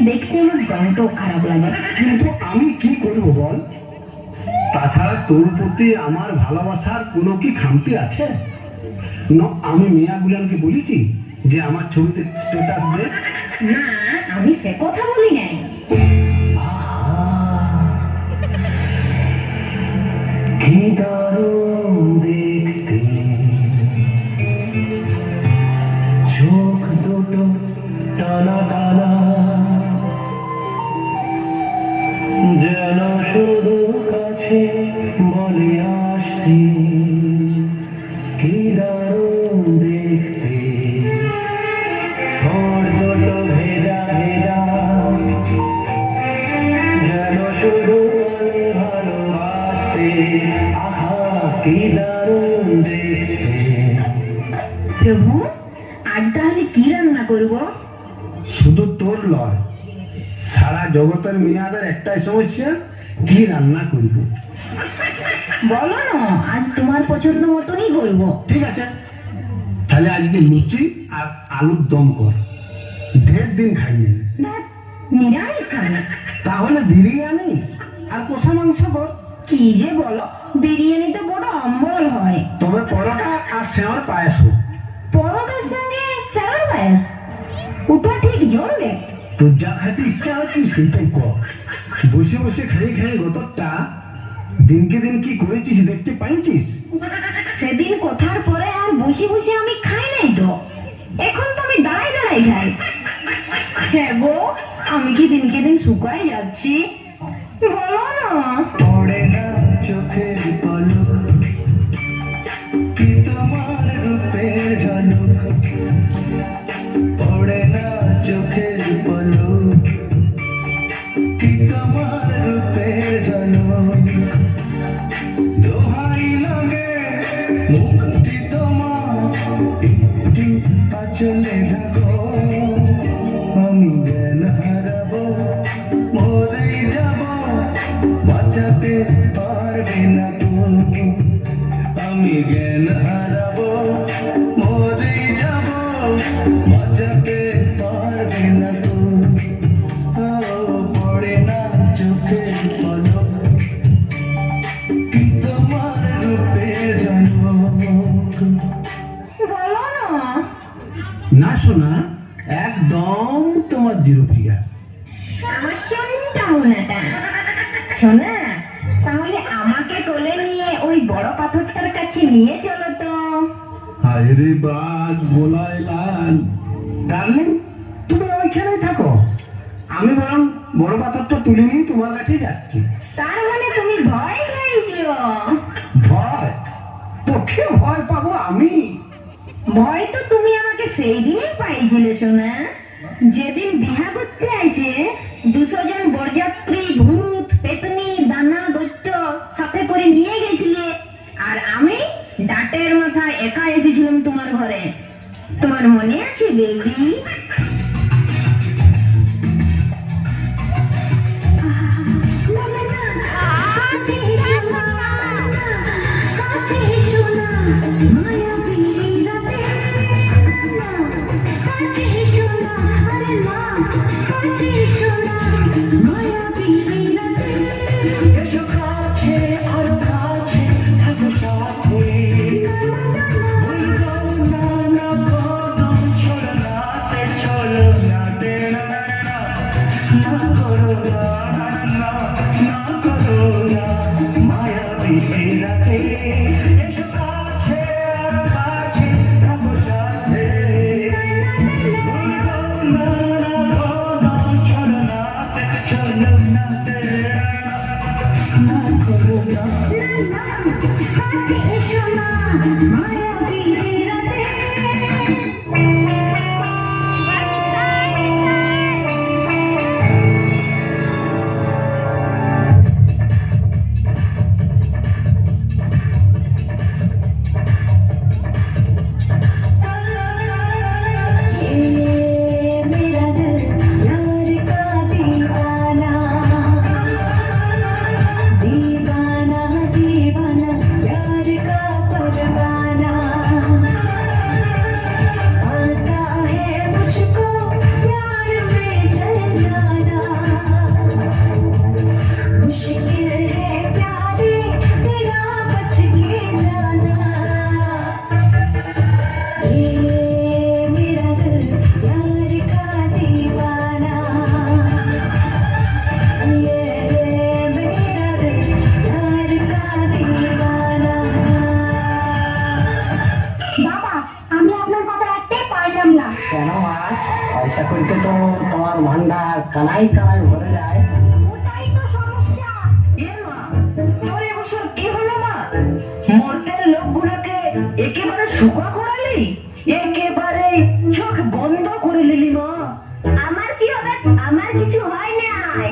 দেখতে আমার দমটাও খারাপ লাগে। কিন্তু আমি কি করব বল? তাছাড়া তোর প্রতি আমার ভালোবাসার কোনো কি খামতি আছে? ন আমি মিয়া গুলানকে বলেছি যে আমার ছবিতে স্ট্যাটাস দে। না আমি সে কথা বলি নাই। কি দারুণ জগতের মেয়াদের একটাই সমস্যা কি রান্না করব। বলো না আজ তোমার পছন্দ মতনই করব। ঠিক আছে। তাহলে আজকে লুচি আর আলুর দম কর। ঢের দিন খাইনি নিরামিষ খাবে। তাহলে বিরিয়ানি আর কষা মাংস কর। কি যে বলো বিরিয়ানিতে বড় অম্বল হয়। তবে পরোটা আর সেওয়ার পায়েস হোক। পরোটার সঙ্গে স্যালাড পায়েস? ওটা ঠিক জমবে তোর যা খাইতে ইচ্ছা হচ্ছে সেইটাই কর বসে বসে খাই খাই গতরটা দিনকে দিন কি করেছিস দেখতে পাইছিস? সেদিন কথার পরে আর বসে বসে আমি খাই নাই তো। এখন তো আমি দাঁড়াই দাঁড়াই খাই। হ্যাঁ গো আমি কি দিনকে দিন শুকাই যাচ্ছি? বলো না। শোনটা মোনাটা শোনা তাহলে আমাকে কোলে নিয়ে ওই বড় পাথরটার কাছে নিয়ে চলো তো। হায়রে বাজ লাল। ডার্লিং তুমি ওইখানেই থাকো। আমি বরং বড় পাথরটা তুলে নিয়ে তোমার কাছে যাচ্ছি। তার মানে তুমি ভয় খাইছো? ভয়? তোকে ভয় পাবো আমি? ভয় তো তুমি আমাকে সেই দিনই পাইছিলে শোনা। যেদিন বিহা করতে আইছে ডাটের মাথায় একা এসেছিলাম তোমার ঘরে। তোমার মনে আছে বেবি? কিছু হয় নাই।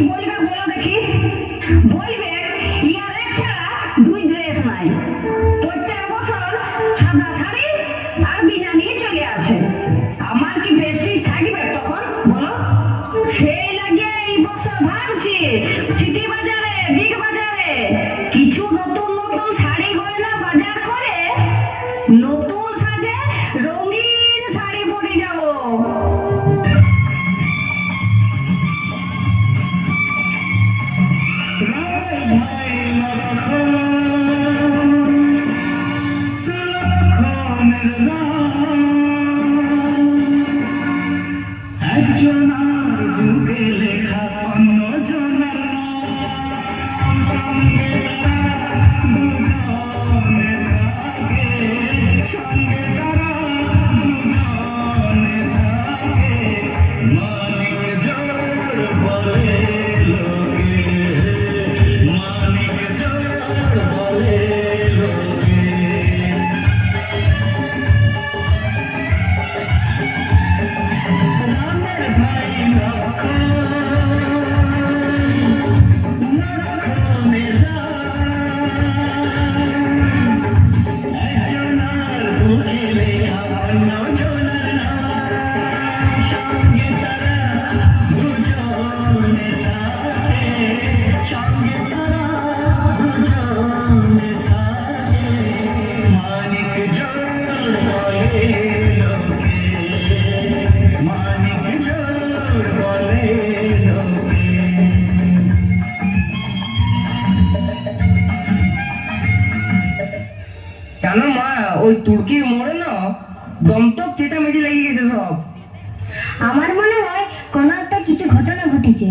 y vuelve ওই তুর্কির মোড়ে না দমতক চেটামেটি লেগে গেছে সব। আমার মনে হয় কোনো একটা কিছু ঘটনা ঘটেছে।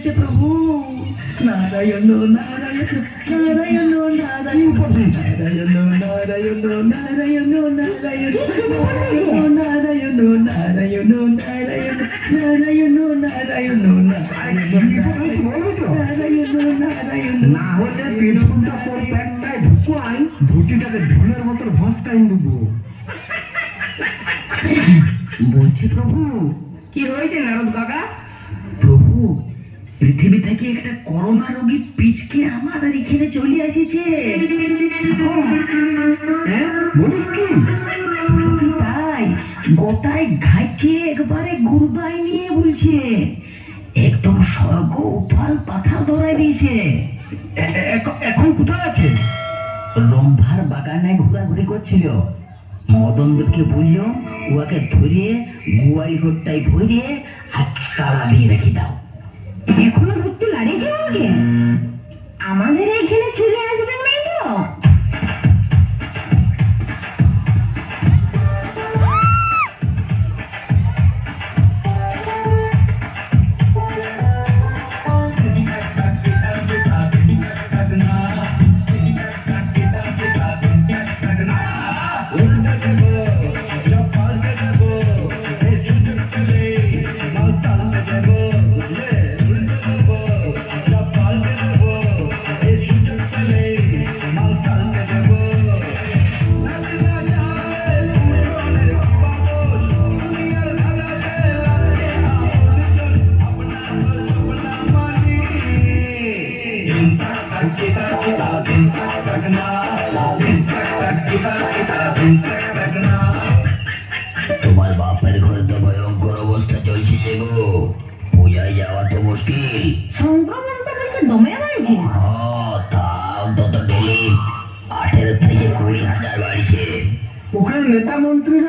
নারায়ণ নারায়ণ নারায়ণ নারায়ণ। নারায়ণ নারায়ণ নারায়ণ নারায়ণ। নারায়ণ নারায়ণ নারায়ণ নারায়ণ নারায়ণ নারায়ণ। না হলে পেটুনটা তোর প্যাকটায় ঢুকুয়াই ধুতিটাকে ঢুলের মতো ভস্কাই দেবো বলছি প্রভু। কি হয়েছে নারদ কাকা? প্রভু পৃথিবী থেকে একটা করোনা রোগী পিচকে আমাদের এখানে চলে এসেছে। হ্যাঁ বলিস কি? তাই। গোটায় ঘাইকে একবারে গুরবাই নিয়ে বলছে। একদম স্বর্গ উথাল পাথাল ধরাই দিয়েছে। এখন কোথায় আছে? রম্ভার বাগানে ঘোরাঘুরি করছিল। মদনদেবকে বলল উহাকে ধরিয়ে গুয়াই ঘরটায় ভরিয়ে আর তালা দিয়ে রেখে দাও। এখনও ঘুরতে বাড়ি যাওয়া আমাদের এখানে চলে আসবে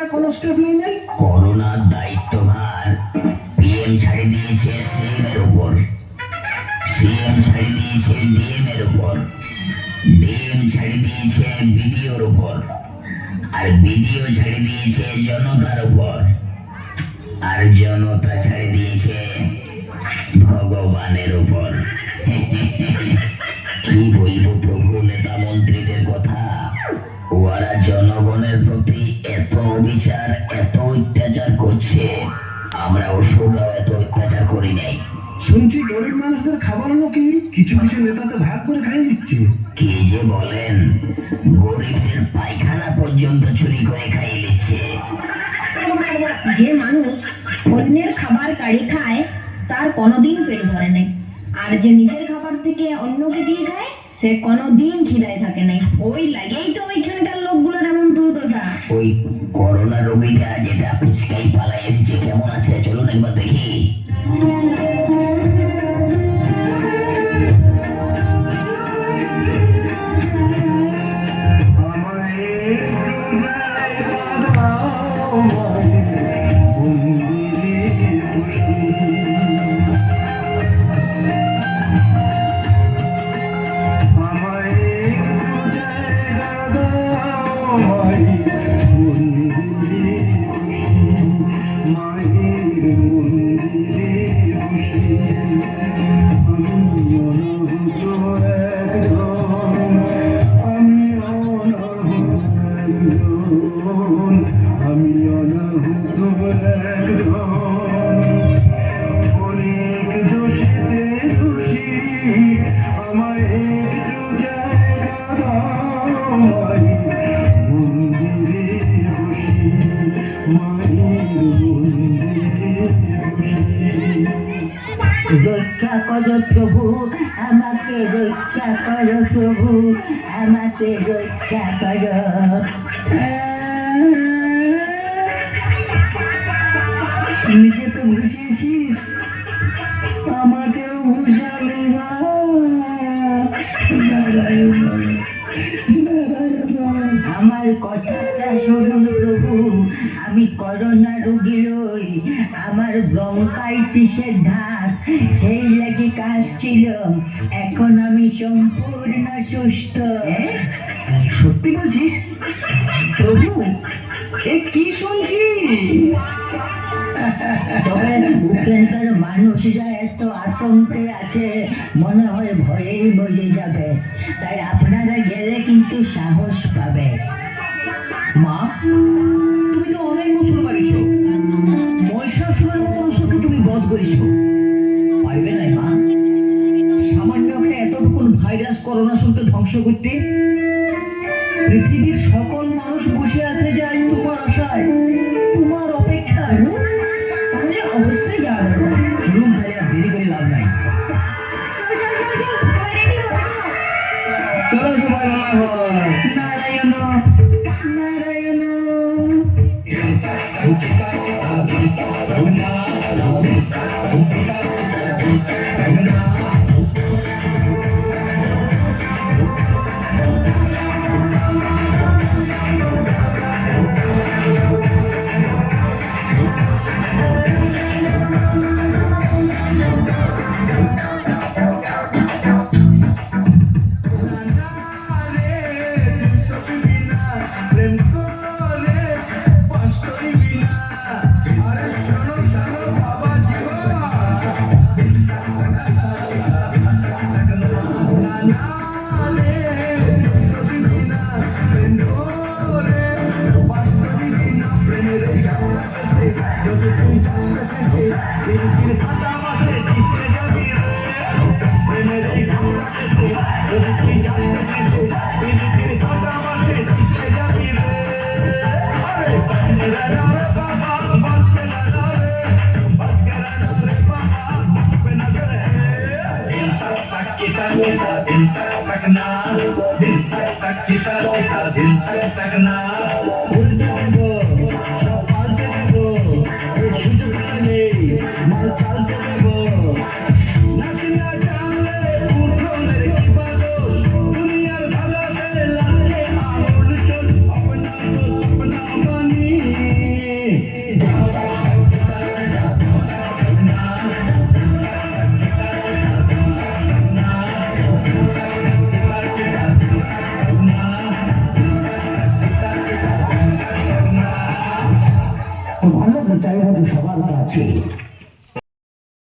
মন্ত্রীরা কোনো স্টেপ নাই করোনার দায়িত্বভার পিএম ছাড়ি দিয়েছে সিএম এর উপর। সিএম ছাড়ি দিয়েছে ডিএম এর উপর। ডিএম ছাড়ি দিয়েছে বিডিওর উপর। আর বিডিও ছাড়ি দিয়েছে জনতার উপর। শুনছি গরিব মানুষদের খাবার নাকি কিছু কিছু নেতাতে ভাগ করে খাই দিচ্ছে? কি যে বলেন গরিবদের পায়খানা পর্যন্ত চুরি করে খাইয়ে নিচ্ছে যে মানুষ অন্যের খাবার কাড়ি খায় তার কোনোদিন পেট ভরে নাই। আর যে নিজের খাবার থেকে অন্যকে দিয়ে খায় সে কোনোদিন খিদায় থাকে নাই। ওই লাগেই তো ওইখানকার লোকগুলোর এমন দুর্দশা। ওই করোনা রোগীটা যেটা পিচকাই পালাই এসেছে কেমন আছে? চলুন একবার দেখি। রক্ষা করো প্রভু আমাকে রক্ষা করো প্রভু আমাকে রক্ষা করো। ধাত সেই লাগি কাশছিল এখন আমি সম্পূর্ণ সুস্থ। সত্যি বলছিস? প্রভু এ কি শুনছি তবে মানুষরা এত আতঙ্কে আছে মনে হয় ভয়েই বসে যাবে। তাই আপনারা গেলে কিন্তু সাহস পাবে। মা ধ্বংস করতে পৃথিবীর সকল মানুষ বসে আছে যে আজ তোমার আশায়। তোমার অপেক্ষায়। তাহলে অবশ্যই যাওয়া দরকার চলুন তাহলে আর দেরি করে লাভ নাই। চলো সবাই রওনা নারায়ণ নারায়ণ।